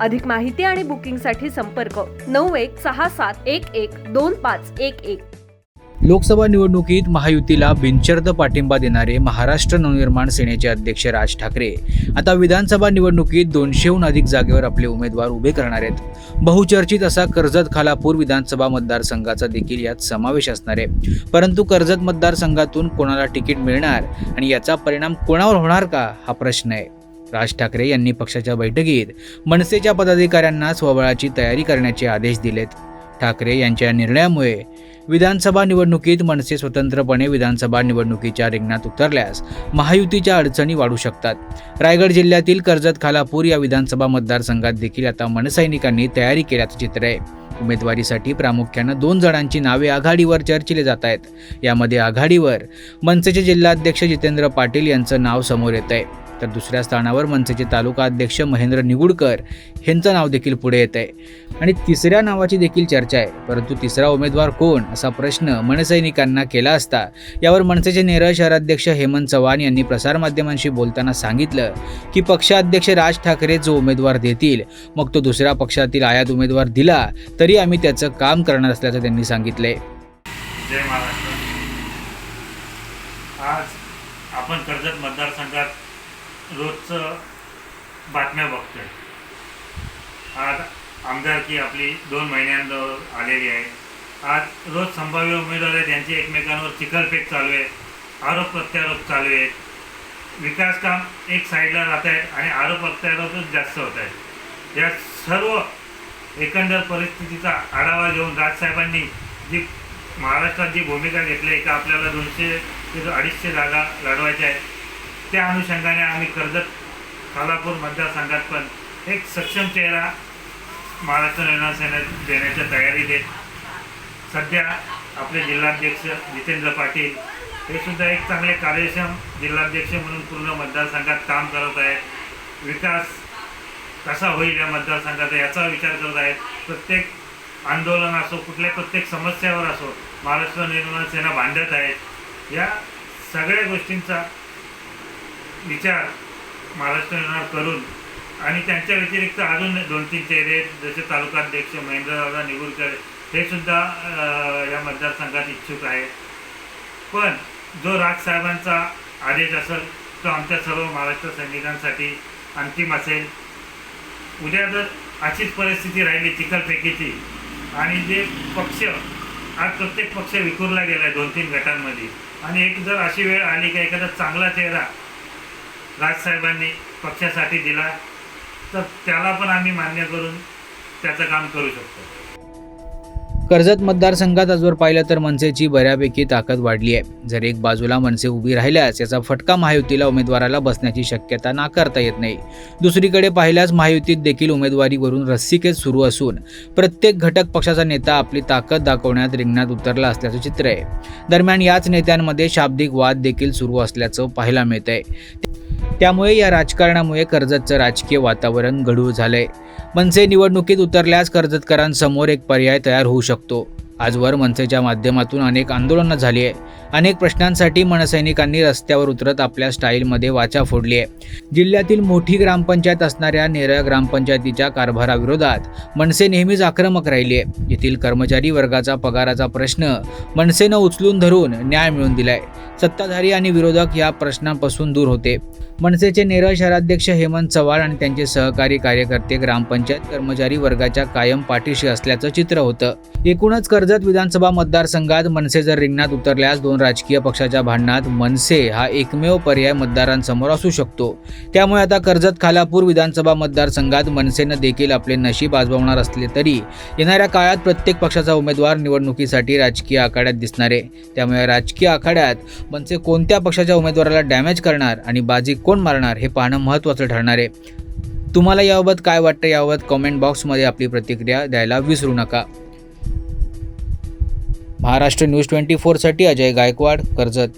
अधिक माहिती आणि बुकिंगसाठी संपर्क नऊ एक सहा सात एक एक दोन पाच एक एक. लोकसभा निवडणुकीत महायुतीला बिनशर्त पाठिंबा देणारे महाराष्ट्र नवनिर्माण सेनेचे अध्यक्ष राज ठाकरे आता विधानसभा निवडणुकीत दोनशेहून अधिक जागेवर आपले उमेदवार उभे करणार आहेत. बहुचर्चित असा कर्जत खालापूर विधानसभा मतदारसंघाचा देखील यात समावेश असणार आहे. परंतु कर्जत मतदारसंघातून कोणाला तिकीट मिळणार आणि याचा परिणाम कोणावर होणार का हा प्रश्न आहे. राज ठाकरे यांनी पक्षाच्या बैठकीत मनसेच्या पदाधिकाऱ्यांना स्वबळाची तयारी करण्याचे आदेश दिलेत. ठाकरे यांच्या निर्णयामुळे विधानसभा निवडणुकीत मनसे स्वतंत्रपणे विधानसभा निवडणुकीच्या रिंगणात उतरल्यास महायुतीच्या अडचणी वाढू शकतात. रायगड जिल्ह्यातील कर्जत खालापूर या विधानसभा मतदारसंघात देखील आता मनसैनिकांनी तयारी केल्याचं चित्र आहे. उमेदवारीसाठी प्रामुख्यानं दोन जणांची नावे आघाडीवर चर्चिले जात आहेत. यामध्ये आघाडीवर मनसेचे जिल्हाध्यक्ष जितेंद्र पाटील यांचं नाव समोर येत आहे तर दुसऱ्या स्थानावर मनसेचे तालुका अध्यक्ष महेंद्र निगुडकर यांचं नाव देखील पुढे येत आहे आणि तिसऱ्या नावाची देखील चर्चा आहे परंतु तिसरा उमेदवार कोण असा प्रश्न मनसैनिकांना केला असता यावर मनसेचे नेरळ शहराध्यक्ष हेमंत चव्हाण यांनी प्रसारमाध्यमांशी बोलताना सांगितलं की पक्षाध्यक्ष राज ठाकरे जो उमेदवार देतील मग तो दुसऱ्या पक्षातील आयात उमेदवार दिला तरी आम्ही त्याचं काम करणार असल्याचं त्यांनी सांगितले जय महाराष्ट्र. आज आपण कर्जत मतदारसंघात रोजचं बातम्या बघतोय. आज आमदारकी आपली दोन महिन्यांवर आलेली आहे. आज रोज संभाव्य उमेदवार आहे त्यांची एकमेकांवर चिखलफेक चालू आहे आरोप प्रत्यारोप चालू आहेत. विकास काम एक साईडला राहत आहेत आणि आरोप प्रत्यारोपच जास्त होत आहेत. या सर्व एकंदर परिस्थितीचा आढावा घेऊन राजसाहेबांनी जी महाराष्ट्रात जी भूमिका घेतली आहे का आपल्याला दोनशे ते अडीचशे जागा लढवायच्या आहेत त्या अनुषंगाने आम्ही कर्जत खालापूर मतदारसंघात पण एक सक्षम चेहरा महाराष्ट्र निर्माण सेनेत देण्याच्या तयारीत आहेत सध्या आपले जिल्हाध्यक्ष जितेंद्र पाटील हे सुद्धा एक चांगले कार्यक्षम जिल्हाध्यक्ष म्हणून पूर्ण मतदारसंघात काम करत आहेत. विकास कसा होईल या मतदारसंघाचा याचा विचार करत आहेत. प्रत्येक आंदोलन असो कुठल्या प्रत्येक समस्यावर असो महाराष्ट्र निर्माण सेना भांडत आहेत. या सगळ्या गोष्टींचा विचार महाराष्ट्र निर्माण करून आणि त्यांच्या व्यतिरिक्त अजून दोन तीन चेहरे जसे तालुकाध्यक्ष महेंद्रदादा निगुरकर हे सुद्धा या मतदारसंघात इच्छुक आहेत. पण जो राजसाहेबांचा आदेश असेल तो आमच्या सर्व महाराष्ट्र सैनिकांसाठी अंतिम असेल. उद्या जर अशीच परिस्थिती राहिली चिखलफेकीची आणि जे पक्ष आज प्रत्येक पक्ष विखुरला गेला आहे दोन तीन गटांमध्ये आणि एक जर अशी वेळ आली की एखादा चांगला चेहरा राजसाहेबांनी पक्षासाठी दिला तर त्याला पण आम्ही मान्य करून त्याचं काम करू शकतो. कर्जत मतदारसंघात आजवर पाहिलं तर मनसेची बऱ्यापैकी ताकद वाढली आहे. जर एक बाजूला मनसे उभी राहिल्यास याचा फटका महायुतीला उमेदवाराला बसण्याची शक्यता नाकारता येत नाही. दुसरीकडे पाहिल्यास महायुतीत देखील उमेदवारीवरून रस्सीखेच सुरू असून प्रत्येक घटक पक्षाचा नेता आपली ताकद दाखवण्यात रिंगणात उतरला असल्याचं चित्र आहे. दरम्यान याच नेत्यांमध्ये शाब्दिक वाद देखील सुरू असल्याचं पाहायला मिळत आहे त्यामुळे या राजकारणामुळे कर्जतचं राजकीय वातावरण गढूळ झालंय. मनसे निवडणुकीत उतरल्यास कर्जतकरांसमोर एक पर्याय तयार होऊ शकतो. आजवर मनसेच्या माध्यमातून अनेक आंदोलनं झाली आहे. अनेक प्रश्नांसाठी मनसैनिकांनी रस्त्यावर उतरत आपल्या स्टाईलमध्ये वाचा फोडली आहे. जिल्ह्यातील मोठी ग्रामपंचायत असणाऱ्या नेरळ ग्रामपंचायतीच्या कारभाराविरोधात मनसे नेहमीच आक्रमक राहिली आहे. येथील कर्मचारी वर्गाचा पगाराचा प्रश्न मनसेनं उचलून धरून न्याय मिळवून दिलाय. सत्ताधारी आणि विरोधक या प्रश्नापासून दूर होते. मनसेचे नेरळ शहराध्यक्ष हेमंत चव्हाण आणि त्यांचे सहकारी कार्यकर्ते ग्रामपंचायत कर्मचारी वर्गाच्या कायम पाठीशी असल्याचं चित्र होतं. एकूणच कर्जत विधानसभा मतदारसंघात मनसे जर रिंगणात उतरल्यास दोन राजकीय पक्षाच्या भांडणात मनसे हा एकमेव पर्याय मतदारांसमोर असू शकतो. त्यामुळे आता कर्जत खालापूर विधानसभा मतदारसंघात मनसेनं देखील आपले नशीब आजमावणार असले तरी येणाऱ्या काळात प्रत्येक पक्षाचा उमेदवार निवडणुकीसाठी राजकीय आखाड्यात दिसणार. आहे त्यामुळे राजकीय आखाड्यात मनसे कोणत्या पक्षाच्या उमेदवाराला डॅमेज करणार आणि बाजी कोण मारणार हे पाहणं महत्त्वाचं ठरणार आहे. तुम्हाला याबाबत काय वाटतं याबाबत कमेंट बॉक्समध्ये आपली प्रतिक्रिया द्यायला विसरू नका. महाराष्ट्र न्यूज ट्वेंटी फोरसाठी अजय गायकवाड कर्जत.